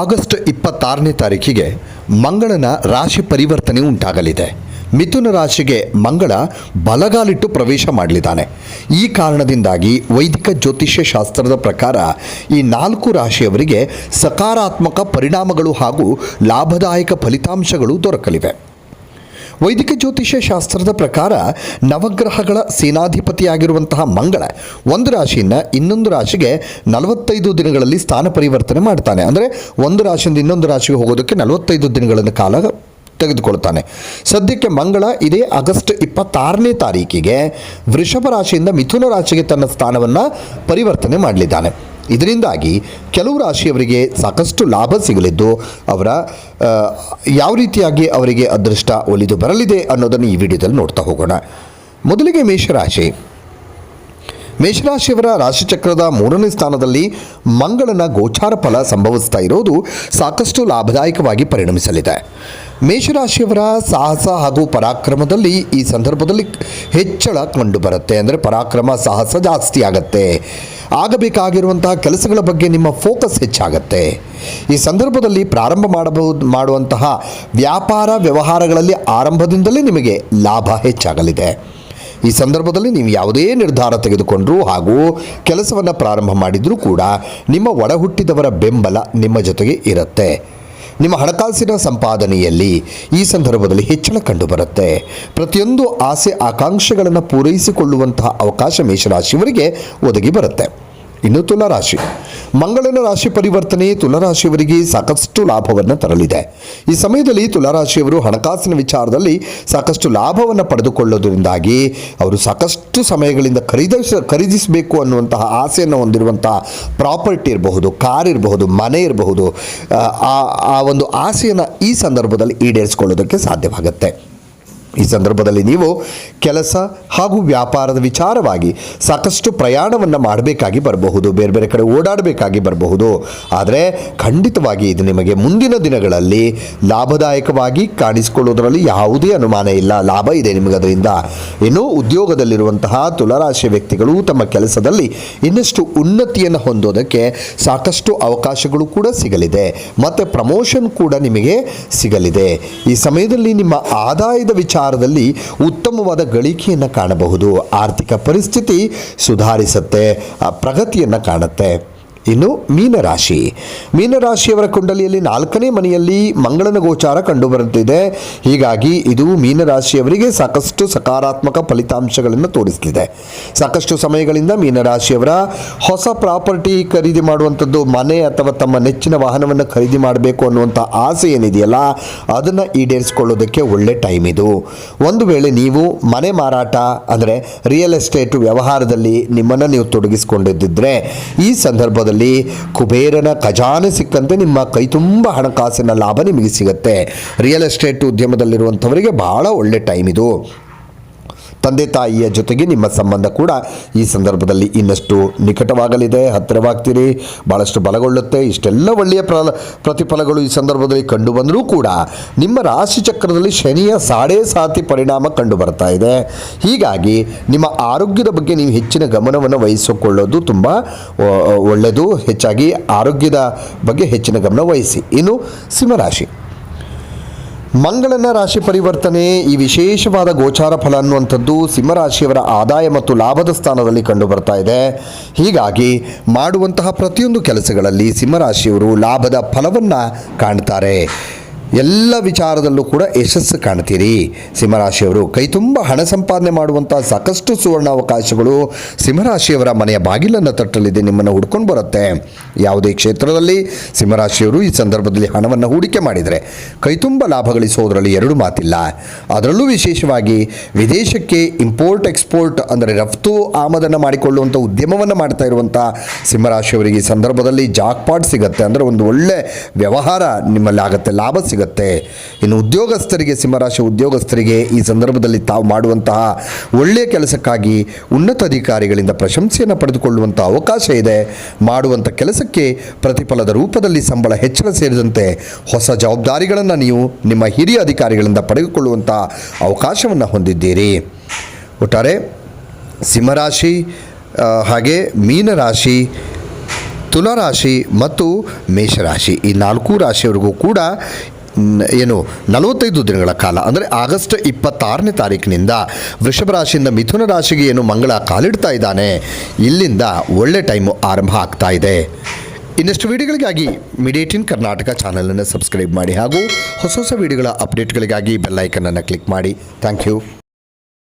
August ಇಪ್ಪತ್ತಾರನೇ ತಾರೀಕಿಗೆ ಮಂಗಳನ ರಾಶಿ ಪರಿವರ್ತನೆ ಉಂಟಾಗಲಿದೆ. ಮಿಥುನ ರಾಶಿಗೆ ಮಂಗಳ ಬಲಗಾಲಿಟ್ಟು ಪ್ರವೇಶ ಮಾಡಲಿದ್ದಾನೆ. ಈ ಕಾರಣದಿಂದಾಗಿ ವೈದಿಕ ಜ್ಯೋತಿಷ್ಯ ಶಾಸ್ತ್ರದ ಪ್ರಕಾರ ಈ ನಾಲ್ಕು ರಾಶಿಯವರಿಗೆ ಸಕಾರಾತ್ಮಕ ಪರಿಣಾಮಗಳು ಹಾಗೂ ಲಾಭದಾಯಕ ಫಲಿತಾಂಶಗಳು ದೊರಕಲಿವೆ. ವೈದಿಕ ಜ್ಯೋತಿಷ್ಯ ಶಾಸ್ತ್ರದ ಪ್ರಕಾರ ನವಗ್ರಹಗಳ ಸೇನಾಧಿಪತಿಯಾಗಿರುವಂತಹ ಮಂಗಳ ಒಂದು ರಾಶಿಯಿಂದ ಇನ್ನೊಂದು ರಾಶಿಗೆ ನಲವತ್ತೈದು ದಿನಗಳಲ್ಲಿ ಸ್ಥಾನ ಪರಿವರ್ತನೆ ಮಾಡ್ತಾನೆ. ಅಂದರೆ ಒಂದು ರಾಶಿಯಿಂದ ಇನ್ನೊಂದು ರಾಶಿಗೆ ಹೋಗೋದಕ್ಕೆ ನಲವತ್ತೈದು ದಿನಗಳನ್ನು ಕಾಲ ತೆಗೆದುಕೊಳ್ತಾನೆ. ಸದ್ಯಕ್ಕೆ ಮಂಗಳ ಇದೇ ಆಗಸ್ಟ್ ಇಪ್ಪತ್ತಾರನೇ ತಾರೀಕಿಗೆ ವೃಷಭ ರಾಶಿಯಿಂದ ಮಿಥುನ ರಾಶಿಗೆ ತನ್ನ ಸ್ಥಾನವನ್ನು ಪರಿವರ್ತನೆ ಮಾಡಲಿದ್ದಾನೆ. ಇದರಿಂದಾಗಿ ಕೆಲವು ರಾಶಿಯವರಿಗೆ ಸಾಕಷ್ಟು ಲಾಭ ಸಿಗಲಿದ್ದು ಅವರ ಯಾವ ರೀತಿಯಾಗಿ ಅವರಿಗೆ ಅದೃಷ್ಟ ಒಲಿದು ಬರಲಿದೆ ಅನ್ನೋದನ್ನು ಈ ವಿಡಿಯೋದಲ್ಲಿ ನೋಡ್ತಾ ಹೋಗೋಣ. ಮೊದಲಿಗೆ ಮೇಷರಾಶಿ. ಮೇಷರಾಶಿಯವರ ರಾಶಿಚಕ್ರದ ಮೂರನೇ ಸ್ಥಾನದಲ್ಲಿ ಮಂಗಳನ ಗೋಚಾರ ಫಲ ಸಂಭವಿಸ್ತಾ ಇರೋದು ಸಾಕಷ್ಟು ಲಾಭದಾಯಕವಾಗಿ ಪರಿಣಮಿಸಲಿದೆ. ಮೇಷರಾಶಿಯವರ ಸಾಹಸ ಹಾಗೂ ಪರಾಕ್ರಮದಲ್ಲಿ ಈ ಸಂದರ್ಭದಲ್ಲಿ ಹೆಚ್ಚಳ ಕಂಡುಬರುತ್ತೆ. ಅಂದರೆ ಪರಾಕ್ರಮ, ಸಾಹಸ ಜಾಸ್ತಿ ಆಗತ್ತೆ. ಆಗಬೇಕಾಗಿರುವಂತಹ ಕೆಲಸಗಳ ಬಗ್ಗೆ ನಿಮ್ಮ ಫೋಕಸ್ ಹೆಚ್ಚಾಗತ್ತೆ. ಈ ಸಂದರ್ಭದಲ್ಲಿ ಪ್ರಾರಂಭ ಮಾಡಬಹುದು, ಮಾಡುವಂತಹ ವ್ಯಾಪಾರ ವ್ಯವಹಾರಗಳಲ್ಲಿ ಆರಂಭದಿಂದಲೇ ನಿಮಗೆ ಲಾಭ ಹೆಚ್ಚಾಗಲಿದೆ. ಈ ಸಂದರ್ಭದಲ್ಲಿ ನೀವು ಯಾವುದೇ ನಿರ್ಧಾರ ತೆಗೆದುಕೊಂಡರೂ ಹಾಗೂ ಕೆಲಸವನ್ನು ಪ್ರಾರಂಭ ಮಾಡಿದರೂ ಕೂಡ ನಿಮ್ಮ ಒಡಹುಟ್ಟಿದವರ ಬೆಂಬಲ ನಿಮ್ಮ ಜೊತೆಗೆ ಇರುತ್ತೆ. ನಿಮ್ಮ ಹಣಕಾಸಿನ ಸಂಪಾದನೆಯಲ್ಲಿ ಈ ಸಂದರ್ಭದಲ್ಲಿ ಹೆಚ್ಚಳ ಕಂಡುಬರುತ್ತೆ. ಪ್ರತಿಯೊಂದು ಆಸೆ ಆಕಾಂಕ್ಷೆಗಳನ್ನು ಪೂರೈಸಿಕೊಳ್ಳುವಂತಹ ಅವಕಾಶ ಮೇಷರಾಶಿಯವರಿಗೆ ಒದಗಿ ಬರುತ್ತೆ. ಇನ್ನು ತುಲಾರಾಶಿ. ಮಂಗಳನ ರಾಶಿ ಪರಿವರ್ತನೆ ತುಲಾರಾಶಿಯವರಿಗೆ ಸಾಕಷ್ಟು ಲಾಭವನ್ನು ತರಲಿದೆ. ಈ ಸಮಯದಲ್ಲಿ ತುಲಾರಾಶಿಯವರು ಹಣಕಾಸಿನ ವಿಚಾರದಲ್ಲಿ ಸಾಕಷ್ಟು ಲಾಭವನ್ನು ಪಡೆದುಕೊಳ್ಳೋದರಿಂದಾಗಿ ಅವರು ಸಾಕಷ್ಟು ಸಮಯಗಳಿಂದ ಖರೀದಿಸ ಖರೀದಿಸಬೇಕು ಅನ್ನುವಂತಹ ಆಸೆಯನ್ನು ಹೊಂದಿರುವಂತಹ ಪ್ರಾಪರ್ಟಿ ಇರಬಹುದು, ಕಾರ್ ಇರಬಹುದು, ಮನೆ ಇರಬಹುದು ಆ ಆ ಒಂದು ಆಸೆಯನ್ನು ಈ ಸಂದರ್ಭದಲ್ಲಿ ಈಡೇರಿಸಿಕೊಳ್ಳೋದಕ್ಕೆ ಸಾಧ್ಯವಾಗುತ್ತೆ. ಈ ಸಂದರ್ಭದಲ್ಲಿ ನೀವು ಕೆಲಸ ಹಾಗೂ ವ್ಯಾಪಾರದ ವಿಚಾರವಾಗಿ ಸಾಕಷ್ಟು ಪ್ರಯಾಣವನ್ನು ಮಾಡಬೇಕಾಗಿ ಬರಬಹುದು. ಬೇರೆ ಬೇರೆ ಕಡೆ ಓಡಾಡಬೇಕಾಗಿ ಬರಬಹುದು. ಆದರೆ ಖಂಡಿತವಾಗಿ ಇದು ನಿಮಗೆ ಮುಂದಿನ ದಿನಗಳಲ್ಲಿ ಲಾಭದಾಯಕವಾಗಿ ಕಾಣಿಸಿಕೊಳ್ಳುವುದರಲ್ಲಿ ಯಾವುದೇ ಅನುಮಾನ ಇಲ್ಲ. ಲಾಭ ಇದೆ ನಿಮಗೆ ಅದರಿಂದ. ಇನ್ನು ಉದ್ಯೋಗದಲ್ಲಿರುವಂತಹ ತುಲರಾಶಿ ವ್ಯಕ್ತಿಗಳು ತಮ್ಮ ಕೆಲಸದಲ್ಲಿ ಇನ್ನಷ್ಟು ಉನ್ನತಿಯನ್ನು ಹೊಂದೋದಕ್ಕೆ ಸಾಕಷ್ಟು ಅವಕಾಶಗಳು ಕೂಡ ಸಿಗಲಿದೆ. ಮತ್ತು ಪ್ರಮೋಷನ್ ಕೂಡ ನಿಮಗೆ ಸಿಗಲಿದೆ. ಈ ಸಮಯದಲ್ಲಿ ನಿಮ್ಮ ಆದಾಯದ ವಿಚಾರದಲ್ಲಿ ಉತ್ತಮವಾದ ಗಳಿಕೆಯನ್ನು ಕಾಣಬಹುದು. ಆರ್ಥಿಕ ಪರಿಸ್ಥಿತಿ ಸುಧಾರಿಸುತ್ತೆ ಪ್ರಗತಿಯನ್ನು ಕಾಣುತ್ತೆ. ಇನ್ನು ಮೀನರಾಶಿ. ಮೀನರಾಶಿಯವರ ಕುಂಡಲಿಯಲ್ಲಿ ನಾಲ್ಕನೇ ಮನೆಯಲ್ಲಿ ಮಂಗಳನ ಗೋಚಾರ ಕಂಡುಬರುತ್ತಿದೆ. ಹೀಗಾಗಿ ಇದು ಮೀನರಾಶಿಯವರಿಗೆ ಸಾಕಷ್ಟು ಸಕಾರಾತ್ಮಕ ಫಲಿತಾಂಶಗಳನ್ನು ತೋರಿಸಲಿದೆ ಸಾಕಷ್ಟು ಸಮಯಗಳಿಂದ ಮೀನರಾಶಿಯವರ ಹೊಸ ಪ್ರಾಪರ್ಟಿ ಖರೀದಿ ಮಾಡುವಂಥದ್ದು, ಮನೆ ಅಥವಾ ತಮ್ಮ ನೆಚ್ಚಿನ ವಾಹನವನ್ನು ಖರೀದಿ ಮಾಡಬೇಕು ಅನ್ನುವಂಥ ಆಸೆ ಏನಿದೆಯಲ್ಲ, ಅದನ್ನು ಈಡೇರಿಸಿಕೊಳ್ಳೋದಕ್ಕೆ ಒಳ್ಳೆ ಟೈಮ್ ಇದು. ಒಂದು ವೇಳೆ ನೀವು ಮನೆ ಮಾರಾಟ, ಅಂದರೆ ರಿಯಲ್ ಎಸ್ಟೇಟ್ ವ್ಯವಹಾರದಲ್ಲಿ ನಿಮ್ಮನ್ನು ನೀವು ತೊಡಗಿಸಿಕೊಂಡಿದ್ದರೆ ಈ ಸಂದರ್ಭದಲ್ಲಿ ಕುಬೇರನ ಖಜಾನೆ ಸಿಕ್ಕಂತೆ ನಿಮ್ಮ ಕೈ ತುಂಬ ಹಣಕಾಸಿನ ಲಾಭ ನಿಮಗೆ ಸಿಗುತ್ತೆ. ರಿಯಲ್ ಎಸ್ಟೇಟ್ ಉದ್ಯಮದಲ್ಲಿರುವಂಥವರಿಗೆ ಬಹಳ ಒಳ್ಳೆ ಟೈಮ್ ಇದು. ತಂದೆ ತಾಯಿಯ ಜೊತೆಗೆ ನಿಮ್ಮ ಸಂಬಂಧ ಕೂಡ ಈ ಸಂದರ್ಭದಲ್ಲಿ ಇನ್ನಷ್ಟು ನಿಕಟವಾಗಲಿದೆ. ಹತ್ತಿರವಾಗ್ತೀರಿ. ಭಾಳಷ್ಟು ಬಲಗೊಳ್ಳುತ್ತೆ. ಇಷ್ಟೆಲ್ಲ ಒಳ್ಳೆಯ ಪ್ರ, ಪ್ರತಿಫಲಗಳು ಈ ಸಂದರ್ಭದಲ್ಲಿ ಕಂಡು ಬಂದರೂ ಕೂಡ ನಿಮ್ಮ ರಾಶಿ ಚಕ್ರದಲ್ಲಿ ಶನಿಯ ಸಾಡೇ ಸಾತಿ ಪರಿಣಾಮ ಕಂಡು ಬರ್ತಾ ಇದೆ. ಹೀಗಾಗಿ ನಿಮ್ಮ ಆರೋಗ್ಯದ ಬಗ್ಗೆ ನೀವು ಹೆಚ್ಚಿನ ಗಮನವನ್ನು ವಹಿಸಿಕೊಳ್ಳೋದು ತುಂಬ ಒಳ್ಳೆಯದು. ಹೆಚ್ಚಾಗಿ ಆರೋಗ್ಯದ ಬಗ್ಗೆ ಹೆಚ್ಚಿನ ಗಮನ ವಹಿಸಿ. ಇನ್ನು ಸಿಂಹರಾಶಿ. ಮಂಗಳನ ರಾಶಿ ಪರಿವರ್ತನೆ ಈ ವಿಶೇಷವಾದ ಗೋಚಾರ ಫಲ ಅನ್ನುವಂಥದ್ದು ಸಿಂಹರಾಶಿಯವರ ಆದಾಯ ಮತ್ತು ಲಾಭದ ಸ್ಥಾನದಲ್ಲಿ ಕಂಡು ಬರ್ತಾ ಇದೆ. ಹೀಗಾಗಿ ಮಾಡುವಂತಹ ಪ್ರತಿಯೊಂದು ಕೆಲಸಗಳಲ್ಲಿ ಸಿಂಹರಾಶಿಯವರು ಲಾಭದ ಫಲವನ್ನು ಕಾಣ್ತಾರೆ. ಎಲ್ಲ ವಿಚಾರದಲ್ಲೂ ಕೂಡ ಯಶಸ್ಸು ಕಾಣ್ತೀರಿ. ಸಿಂಹರಾಶಿಯವರು ಕೈ ತುಂಬ ಹಣ ಸಂಪಾದನೆ ಮಾಡುವಂಥ ಸಾಕಷ್ಟು ಸುವರ್ಣ ಅವಕಾಶಗಳು ಸಿಂಹರಾಶಿಯವರ ಮನೆಯ ಬಾಗಿಲನ್ನು ತಟ್ಟಲಿದೆ, ನಿಮ್ಮನ್ನು ಹುಡ್ಕೊಂಡು ಬರುತ್ತೆ. ಯಾವುದೇ ಕ್ಷೇತ್ರದಲ್ಲಿ ಸಿಂಹರಾಶಿಯವರು ಈ ಸಂದರ್ಭದಲ್ಲಿ ಹಣವನ್ನು ಹೂಡಿಕೆ ಮಾಡಿದರೆ ಕೈ ತುಂಬ ಲಾಭ ಗಳಿಸೋದರಲ್ಲಿ ಎರಡು ಮಾತಿಲ್ಲ. ಅದರಲ್ಲೂ ವಿಶೇಷವಾಗಿ ವಿದೇಶಕ್ಕೆ ಇಂಪೋರ್ಟ್ ಎಕ್ಸ್ಪೋರ್ಟ್ ಅಂದರೆ ರಫ್ತು, ಆಮದನ್ನು ಮಾಡಿಕೊಳ್ಳುವಂಥ ಉದ್ಯಮವನ್ನು ಮಾಡ್ತಾ ಇರುವಂಥ ಸಿಂಹರಾಶಿಯವರಿಗೆ ಈ ಸಂದರ್ಭದಲ್ಲಿ ಜಾಕ್ಪಾಟ್ ಸಿಗುತ್ತೆ. ಅಂದರೆ ಒಂದು ಒಳ್ಳೆ ವ್ಯವಹಾರ ನಿಮ್ಮಲ್ಲಿ ಆಗುತ್ತೆ, ಲಾಭ ಸಿಗುತ್ತೆ. ಇನ್ನು ಉದ್ಯೋಗಸ್ಥರಿಗೆ, ಸಿಂಹರಾಶಿ ಉದ್ಯೋಗಸ್ಥರಿಗೆ ಈ ಸಂದರ್ಭದಲ್ಲಿ ತಾವು ಮಾಡುವಂತಹ ಒಳ್ಳೆಯ ಕೆಲಸಕ್ಕಾಗಿ ಉನ್ನತ ಅಧಿಕಾರಿಗಳಿಂದ ಪ್ರಶಂಸೆಯನ್ನು ಪಡೆದುಕೊಳ್ಳುವಂಥ ಅವಕಾಶ ಇದೆ. ಮಾಡುವಂಥ ಕೆಲಸಕ್ಕೆ ಪ್ರತಿಫಲದ ರೂಪದಲ್ಲಿ ಸಂಬಳ ಹೆಚ್ಚಳ ಸೇರಿದಂತೆ ಹೊಸ ಜವಾಬ್ದಾರಿಗಳನ್ನು ನೀವು ನಿಮ್ಮ ಹಿರಿಯ ಅಧಿಕಾರಿಗಳಿಂದ ಪಡೆದುಕೊಳ್ಳುವಂಥ ಅವಕಾಶವನ್ನು ಹೊಂದಿದ್ದೀರಿ. ಒಟ್ಟಾರೆ, ಸಿಂಹರಾಶಿ ಹಾಗೆ ಮೀನರಾಶಿ, ತುಲಾರಾಶಿ ಮತ್ತು ಮೇಷರಾಶಿ ಈ ನಾಲ್ಕು ರಾಶಿಯವರಿಗೂ ಕೂಡ ಏನು, ನಲವತ್ತೈದು ದಿನಗಳ ಕಾಲ, ಅಂದರೆ ಆಗಸ್ಟ್ ಇಪ್ಪತ್ತಾರನೇ ತಾರೀಕಿನಿಂದ ವೃಷಭ ರಾಶಿಯಿಂದ ಮಿಥುನ ರಾಶಿಗೆ ಏನು ಮಂಗಳ ಕಾಲಿಡ್ತಾ ಇದ್ದಾನೆ, ಇಲ್ಲಿಂದ ಒಳ್ಳೆ ಟೈಮು ಆರಂಭ ಆಗ್ತಾ ಇದೆ. ಇನ್ನಷ್ಟು ವಿಡಿಯೋಗಳಿಗಾಗಿ ಮಿಡಿಯೇಟ್ ಇನ್ ಕರ್ನಾಟಕ ಚಾನಲನ್ನು ಸಬ್ಸ್ಕ್ರೈಬ್ ಮಾಡಿ ಹಾಗೂ ಹೊಸ ಹೊಸ ವಿಡಿಯೋಗಳ ಅಪ್ಡೇಟ್ಗಳಿಗಾಗಿ ಬೆಲ್ಲೈಕನನ್ನು ಕ್ಲಿಕ್ ಮಾಡಿ. Thank you.